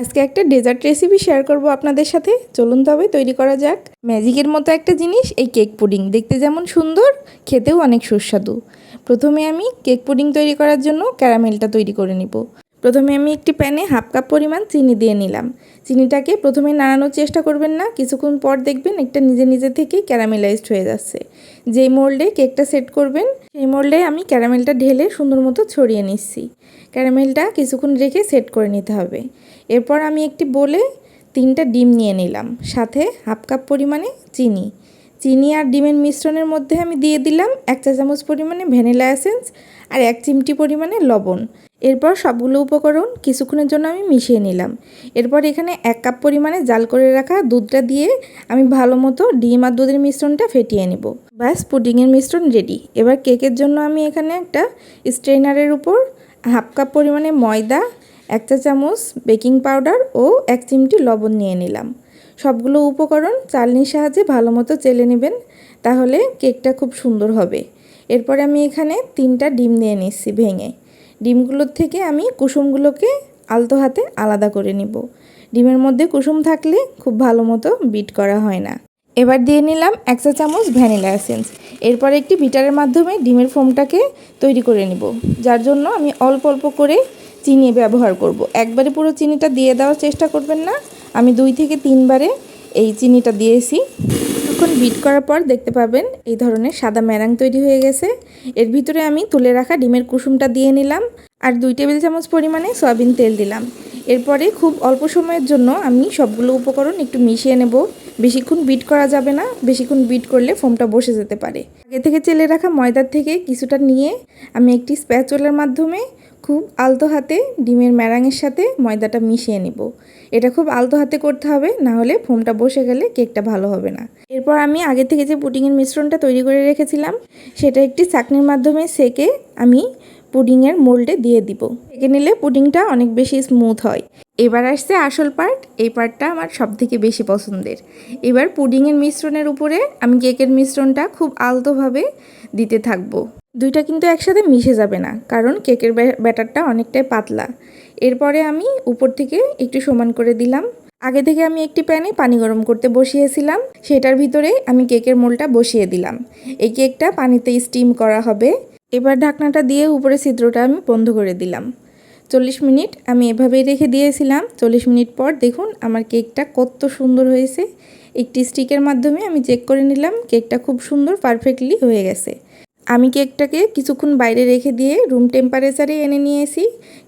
আজকে একটা dessert recipe share করব আপনাদের সাথে। চলুন তবে তৈরি করা যাক। ম্যাজিকের মতো একটা জিনিস, এই কেক পুডিং দেখতে যেমন সুন্দর, খেতেও অনেক সুস্বাদু। প্রথমে আমি কেক পুডিং তৈরি করার জন্য ক্যারামেলটা তৈরি করে নিব। প্রথমে আমি একটি প্যানে হাফ কাপ পরিমাণ চিনি দিয়ে নিলাম। চিনিটাকে প্রথমে নাড়ানোর চেষ্টা করবেন না, কিছুক্ষণ পর দেখবেন একটা নিজে নিজে থেকেই ক্যারামেলাইজড হয়ে যাচ্ছে। যেই মোল্ডে কেকটা সেট করবেন, সেই মোল্ডে আমি ক্যারামেলটা ঢেলে সুন্দর মতো ছড়িয়ে নিচ্ছি। ক্যারামেলটা কিছুক্ষণ রেখে সেট করে নিতে হবে। এরপর আমি একটি বলে তিনটা ডিম নিয়ে নিলাম, সাথে হাফ কাপ পরিমাণে চিনি। চিনি আর ডিমের মিশ্রণের মধ্যে আমি দিয়ে দিলাম এক চা চামচ পরিমাণে ভ্যানিলা এসেন্স আর এক চিমটি পরিমাণে লবণ। এরপর সবগুলো উপকরণ কিছুক্ষণের জন্য আমি মিশিয়ে নিলাম। এরপর এখানে এক কাপ পরিমাণে জাল করে রাখা দুধটা দিয়ে আমি ভালো মতো ডিম আর দুধের মিশ্রণটা ফেটিয়ে নেব। ব্যাস, পুডিংয়ের মিশ্রণ রেডি এবার কেকের জন্য আমি এখানে একটা স্ট্রেনারের উপর হাফ কাপ পরিমাণে ময়দা, এক চা চামচ বেকিং পাউডার ও এক চিমটি লবণ নিয়ে নিলাম। সবগুলো উপকরণ চালনির সাহায্যে ভালো মতো চেলে নেবেন, তাহলে কেকটা খুব সুন্দর হবে। এরপরে আমি এখানে তিনটা ডিম নিয়ে নিচ্ছি ভেঙে। ডিমগুলোর থেকে আমি কুসুমগুলোকে আলতো হাতে আলাদা করে নিব। ডিমের মধ্যে কুসুম থাকলে খুব ভালো মতো বিট করা হয় না। এবার দিয়ে নিলাম এক চা চামচ ভ্যানিলা এসেন্স। এরপর একটি বিটারের মাধ্যমে ডিমের ফোমটাকে তৈরি করে নিব, যার জন্য আমি অল্প অল্প করে চিনি ব্যবহার করব। একবারে পুরো চিনিটা দিয়ে দেওয়ার চেষ্টা করবেন না আমি দুই থেকে তিনবারে এই চিনিটা দিয়েছি। কিছুক্ষণ বিট করার পর দেখতে পাবেন এই ধরনের সাদা ম্যারাং তৈরি হয়ে গেছে। এর ভিতরে আমি তুলে রাখা ডিমের কুসুমটা দিয়ে নিলাম আর দুই টেবিল চামচ পরিমাণে সয়াবিন তেল দিলাম। এরপরে খুব অল্প সময়ের জন্য আমি সবগুলো উপকরণ একটু মিশিয়ে নেব। বেশিক্ষণ বিট করা যাবে না, বেশিক্ষণ বিট করলে ফোমটা বসে যেতে পারে। আগে থেকে চেলে রাখা ময়দার থেকে কিছুটা নিয়ে আমি একটি স্প্যাচুলার মাধ্যমে খুব আলতো হাতে ডিমের ম্যারাঙের সাথে ময়দাটা মিশিয়ে নেব। এটা খুব আলতো হাতে করতে হবে, না হলে ফোমটা বসে গেলে কেকটা ভালো হবে না। এরপর আমি আগে থেকে যে পুডিংয়ের মিশ্রণটা তৈরি করে রেখেছিলাম, সেটা একটি চাকনির মাধ্যমে সেকে আমি পুডিংয়ের মোল্ডে দিয়ে দিব। সেকে নিলে পুডিংটা অনেক বেশি স্মুথ হয়। এবার আসছে আসল পার্ট, এই পার্টটা আমার সব থেকে বেশি পছন্দের। এবার পুডিংয়ের মিশ্রণের উপরে আমি কেকের মিশ্রণটা খুব আলতোভাবে দিতে থাকব। দুইটা কিন্তু একসাথে মিশে যাবে না, কারণ কেকের ব্যাটারটা অনেকটাই পাতলা। এরপরে আমি উপর থেকে একটু সমান করে দিলাম। আগে থেকে আমি একটি প্যানে পানি গরম করতে বসিয়েছিলাম, সেটার ভিতরে আমি কেকের মোলটা বসিয়ে দিলাম। এই কেকটা পানিতে স্টিম করা হবে। এবার ঢাকনাটা দিয়ে উপরে ছিদ্রটা আমি বন্ধ করে দিলাম। চল্লিশ মিনিট আমি এভাবেই রেখে দিয়েছিলাম। চল্লিশ মিনিট পর দেখুন আমার কেকটা কত সুন্দর হয়েছে। একটি স্টিকের মাধ্যমে আমি চেক করে নিলাম, কেকটা খুব সুন্দর, পারফেক্টলি হয়ে গেছে। আমি কেকটাকে কিছুক্ষণ বাইরে রেখে দিয়ে রুম টেম্পারেচারে এনে নিয়েছি।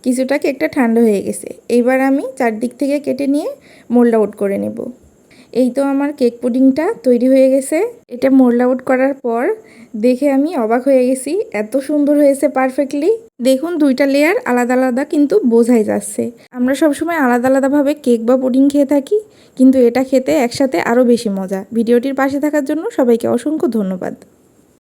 কিছুটা কেকটা ঠান্ডা হয়ে গেছে। এইবার আমি চারদিক থেকে কেটে নিয়ে মোল্ড আউট করে নেব। এই তো আমার কেক পুডিংটা তৈরি হয়ে গেছে। এটা মোল্ড আউট করার পর দেখে আমি অবাক হয়ে গেছি। এত সুন্দর হয়েছে পারফেক্টলি দেখুন, দুইটা লেয়ার আলাদা আলাদা কিন্তু বোঝাই যাচ্ছে। আমরা সবসময় আলাদা আলাদাভাবে কেক বা পুডিং খেয়ে থাকি, কিন্তু এটা খেতে একসাথে আরও বেশি মজা। ভিডিওটির পাশে থাকার জন্য সবাইকে অসংখ্য ধন্যবাদ।